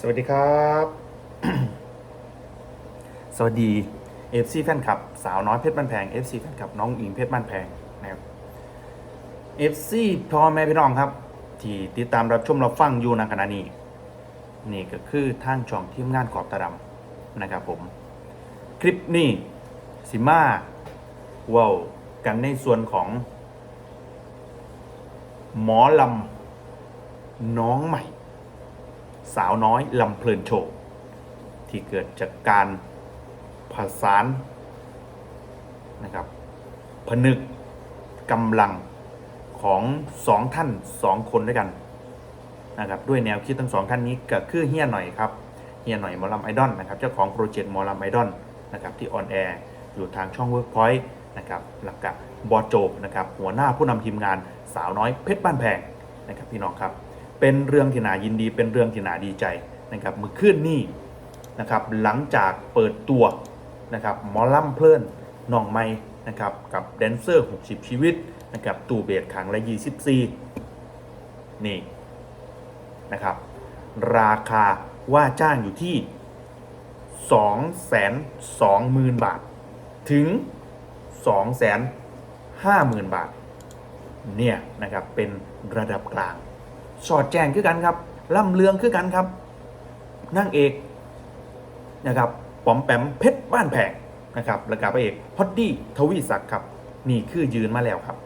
สวัสดีครับ สวัสดี FC แฟนคลับ สาวน้อยเพชรบ้านแพง FC แฟนคลับน้องอิงเพชรบ้านแพงนะครับ FC พ่อแม่พี่น้องครับ ที่ติดตามรับชมรับฟังอยู่ในขณะนี้ นี่ก็คือทางช่องทีมงานขอบตาดำนะครับผม คลิปนี้สิมาว้ากันในส่วนของ หมอลำน้องใหม่ สาวน้อยลำเพลินโชว์ที่เกิดจากการผสานนะครับผนึกกำลังของสองท่านสองคนด้วยกันนะครับด้วยแนวคิดทั้งสองท่านนี้ก็คือเฮียหน่อยครับเฮียหน่อยมอลำไอดอลนะครับเจ้าของโปรเจกต์มอลำไอดอลนะครับที่ออนแอร์อยู่ทางช่อง Workpoint นะครับหลักกับบอโจนะครับหัวหน้าผู้นำทีมงานสาวน้อยเพชรบ้านแพงนะครับพี่น้องครับ เป็นเรื่องที่น่ายินดี เป็นเรื่องที่น่าดีใจนะครับมือขึ้นนี่นะครับหลังจากเปิดตัวนะครับหมอลำเพลินน้องไม้นะครับกับแดนเซอร์ 60 ชีวิตนะครับตูเบสขังและ24นี่นะครับราคาว่าจ้างอยู่ที่ 2 2 0 0 0 0 บาท ถึง 2 5 0 0 0 0 บาทเนี่ยนะครับเป็นระดับกลาง สอดแจ้งคือกันครับล่ำเลืองคือกันครับนั่งเอกนะครับป๋อมแปมเพชรบ้านแพงนะครับแล้วก็พระเอกฮอตดี้ทวีศักดิ์ครับ นี่คือยืนมาแล้วครับ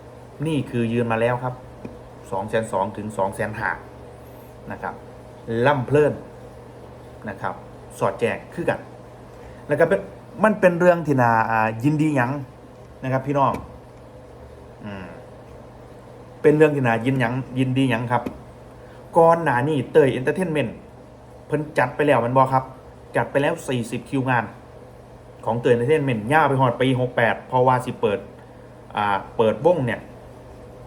นี่คือยืนมาแล้วครับ2องแสนสองถึง2องแสนห้านะครับล่ำเพลินนะครับ สอดแจ้งคือกัน แล้วก็เป็นมันเป็นเรื่องที่นายินดียังนะครับพี่น้อง อืมเป็นเรื่องที่นายินยังยินดียังครับ ก่อนหน้านี้เตยเอนเตอร์เทนเมนต์เพิ่นจัดไปแล้วมันบอครับ จัดไปแล้ว 40 คิวงาน ของเตยเอนเตอร์เทนเมนต์ย่าไปหอดปี 68 เพราะว่าสิเปิดอ่าเปิดวงเนี่ย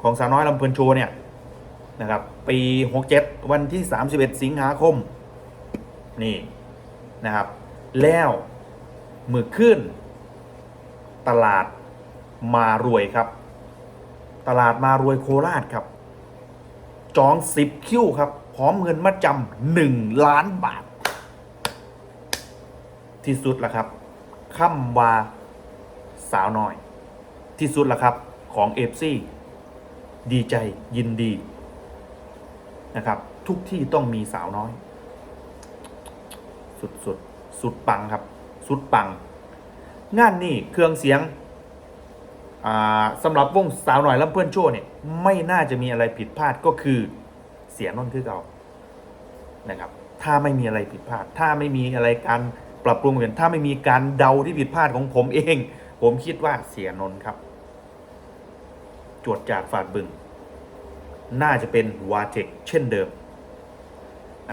ของสาวน้อยลำเพลินโชว์เนี่ยนะครับปี 67 วันที่ 31 สิงหาคม นี่นะครับ แล้วมือขึ้น ตลาดมารวยครับ ตลาดมารวยโคราชครับ จอง 10 คิวครับ พร้อมเงินมาจำหนึ่งล้านบาท ที่สุดละครับค่ำวาสาวน้อย ที่สุดละครับของเอฟซีดีใจยินดีนะครับ ทุกที่ต้องมีสาวน้อย สุดสุดสุดปังครับ สุดปัง งานนี่เครื่องเสียง สำหรับวงสาวหน่อยลำเพื่อนโชว์เนี่ยไม่น่าจะมีอะไรผิดพลาดก็คือเสียนนท์คือเก่านะครับ ถ้าไม่มีอะไรผิดพลาด ถ้าไม่มีอะไรการปรับปรุงเปลี่ยนถ้าไม่มีการเดาที่ผิดพลาดของผมเอง ผมคิดว่าเสียนนท์ครับ จวดจากฝาดบึง น่าจะเป็นวาเทคเช่นเดิม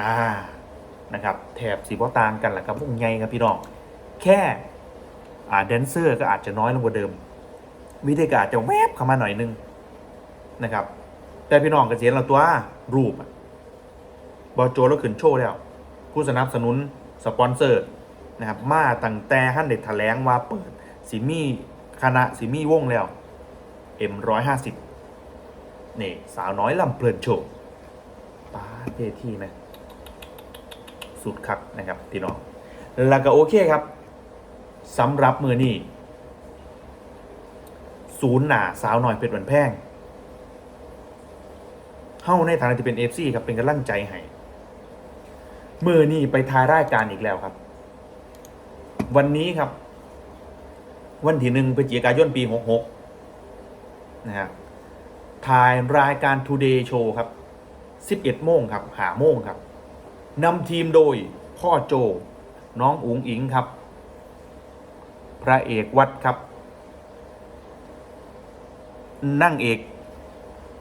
อ่านะครับ แถบสีพ่อตางกันแหละครับพวกไงครับพี่น้อง แค่อ่าแดนเซอร์ก็อาจจะน้อยลงกว่าเดิม วิธีการจะแวบเข้ามาหน่อยนึงนะครับ แต่พี่น้องกเกษียณเราตัวรูปบอโจแล้วขึ้นโชว์แล้ว ผู้สนับสนุนสปอนเซอร์นะครับมาตั้งแต่ขั้นเด็ดแถลงว่าเปิดสิมีคณะสิมีวงแล้ว M150 นี่สาวน้อยลำเพลินโชว์ป้าเทที่ไหมสุดครับนะครับพี่น้อง แล้วก็โอเคครับสำหรับมือนี้ ศูนย์หนาสาวหน่อยเป็ดวันแพงเฮ้าในฐานะที่เป็นเอฟซีครับเป็นกำลังใจให้มือนี่ไปทายรายการอีกแล้วครับ วันนี้ครับ วันที่หนึ่งพฤศจิกายนปีหกหกนะฮะถ่ายรายการ Today Show ครับสิบเอ็ดโมงครับหาโมงครับนำทีมโดยพ่อโจ น้องอุ๋งอิงครับ พระเอกวัดครับ นั่งเอก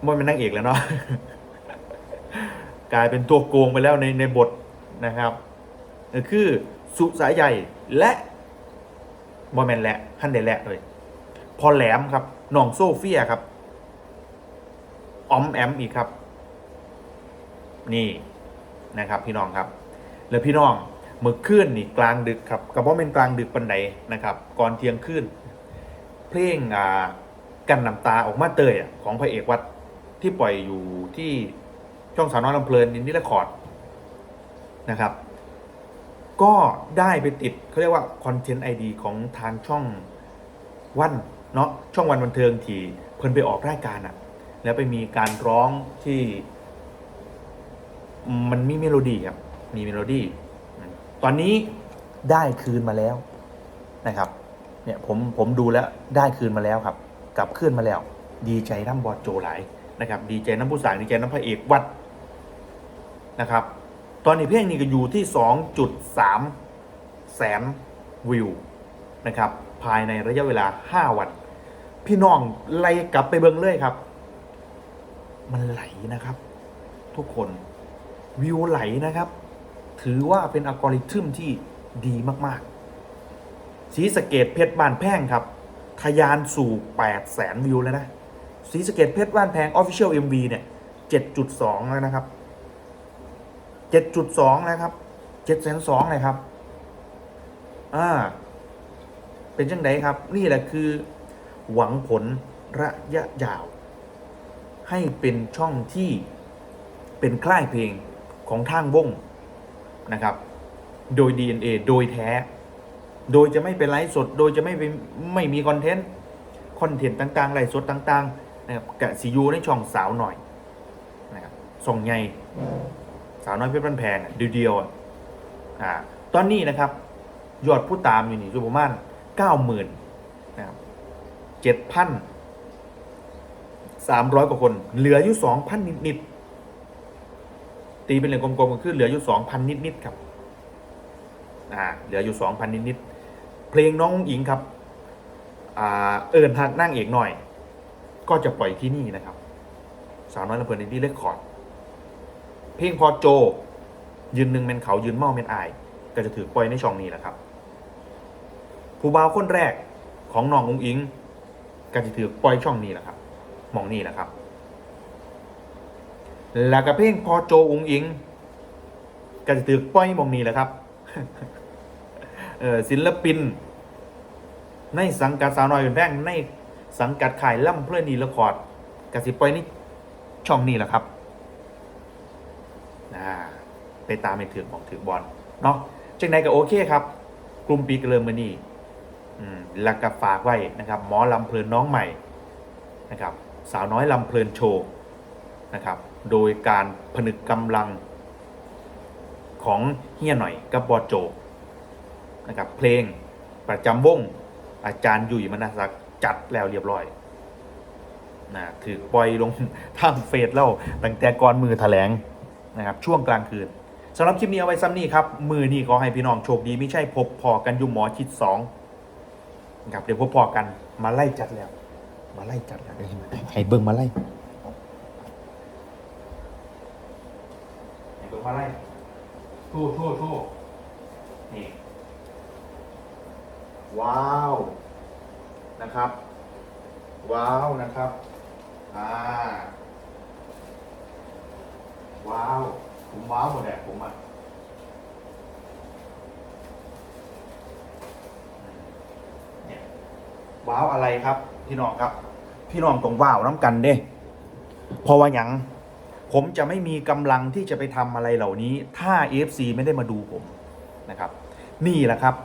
ไม่เป็นนั่งเอกแล้วเนาะกลายเป็นตัวโกงไปแล้วในในบทนะครับคือสุสายใหญ่และบอแมนแหละขั้นเดแหละเลย พอแหลมครับน้องโซเฟียครับออมแอมอีกครับ นี่นะครับพี่น้องครับ แล้วพี่น้องเมื่อคืนนี่กลางดึกครับกับว่าเป็นกลางดึกปันใดนะครับ ก่อนเที่ยงคืนเพลงอ่า กันน้ำตาออกมาเตยอะของพระเอกวัดที่ปล่อยอยู่ที่ช่องสาวน้อยลำเพลินนินนิรคอร์ดนะครับ ก็ได้ไปติดเขาเรียกว่าคอนเทนต์ไอดีของทางช่องวันเนาะช่องวันบันเทิงที่เพิ่นไปออกรายการอะแล้วไปมีการร้องที่ มันมีเมโลดี้ครับมีเมโลดี้ตอนนี้ได้คืนมาแล้วนะครับ เนี่ยผมผมดูแล้วได้คืนมาแล้วครับ กลับเคลื่อนมาแล้ว ดีใจน้ำบอดโจหลายนะครับ ดีใจน้ำผู้สางดีใจน้ำพระเอกวัดนะครับ ตอนนี้เพลงนี้ก็อยู่ที่ 2.3 แสนวิวนะครับ ภายในระยะเวลา 5 วัน พี่น้องไล่กลับไปเบิงเลยครับ มันไหลนะครับ ทุกคนวิวไหลนะครับ ถือว่าเป็นอัลกอริทึมที่ดีมาก ๆ สีสเกตเพชรบานแพ่งครับ ทะยานสู่8แสนวิวแล้วนะสีสเกตเพชรบ้านแพง Official MV เนี่ย 7.2 แล้วนะครับ 7.2 นะครับ7แสน2เลยครับ อ่า เป็นจังไดครับ นี่แหละคือ หวังผลระยะยาว ให้เป็นช่องที่เป็นค่ายเพลงของทางวงนะครับ โดย DNA โดยแท้ โดยจะไม่เป็นไลฟ์สด โดยจะไม่เป็นไม่มีคอนเทนต์คอนเทนต์ต่างๆไลฟ์สดต่างๆนะครับกะซียูในช่องสาวหน่อยนะครับส่งไงสาวน้อยเพชรบ้านแพงเดียวๆอะอ่าตอนนี้นะครับ ยอดผู้ตามอยู่นี่อยู่ประมาณเก้าหมื่นนะครับเจ็ดพันสามร้อยกว่าคน เหลืออยู่สองพันนิดๆตีเป็นเหรียญกลมๆก็คือเหลืออยู่สองพันนิดๆครับอ่าเหลืออยู่สองพันนิดๆ เพลงน้องอิงครับอเอิญหักนั่งเอกหน่อย ก็จะปล่อยที่นี่นะครับ สาวน้อยลำเพลินอินดี้เรคคอร์ดเพลงพอโจ ยืนหนึ่งเป็นเขายืนเมาเป็นอาย ก็จะถือปล่อยในช่องนี้แหละครับ ผู้บ่าวคนแรกของน้ององอิง ก็จะถือปล่อยช่องนี้แหละครับมองนี่แหละครับ แล้วก็เพลงพอโจองอิง ก็จะถือปล่อยมองนี้แหละครับ ศิลปิน ในสังกัดสาวน้อยเป็นแพงในสังกัดขายล่ำเพลินนีละครกสิปอยนี่ช่องนี้แหละครับไปตามไปถือของถือบอลเนาะจังใดก็โอเคครับ กลุ่มปีกเริ่มมานี่แล้วก็ฝากไว้นะครับ หมอลำเพลินน้องใหม่นะครับ สาวน้อยลำเพลินโชว์นะครับ โดยการผนึกกำลังของเฮียหน่อยกับบอโจ นะครับเพลงประจำวงอาจารย์ยุยมนาศักดิ์จัดแล้วเรียบร้อยนะถือปล่อยลงทางเฟซแล้วตั้งแต่ก่อนมือแถลงนะครับช่วงกลางคืนสำหรับคลิปนี้เอาไว้ซ้ำนี่ครับ มือนี่ขอให้พี่น้องโชคดีไม่ใช่พบพอกันอยุมหมอชิดสองนะครับเดี๋ยวพบพอกันมาไล่จัดแล้ว มาไล่จัดแล้วเดี๋ยวให้เบิ่งมาไล่ให้เบิ่งมาไล่โทู่ทู่ทู่นี่ ว้าวนะครับ ว้าวนะครับอ่าว้าวผมว้าวหมดแหละผมอะเนี่ยว้าวอะไรครับ พี่น้องครับ พี่น้องต้องว้าวน้ำกันเด้เพราะว่าหยังผมจะไม่มีกำลังที่จะไปทำอะไรเหล่านี้ ถ้า AFC ไม่ได้มาดูผมนะครับ นี่แหละครับ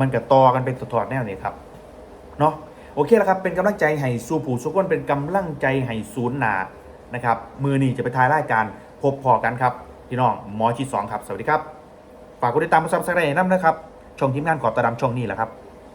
มันกับต่อกันเป็นถอดแนวนี่ครับเนาะโอเคแล้วครับเป็นกำลังใจให้สู้ผู้สุกคนเป็นกำลังใจให้ศูนย์หนานะครับมือนี้จะไปทายรายการพบพอกันครับพี่น้องหมอชีสองครับ สวัสดีครับ ฝากกดติดตามมาซับสไครต์น้ำนะครับช่องทีมงานขอบตาดำช่องนี้แหละครับ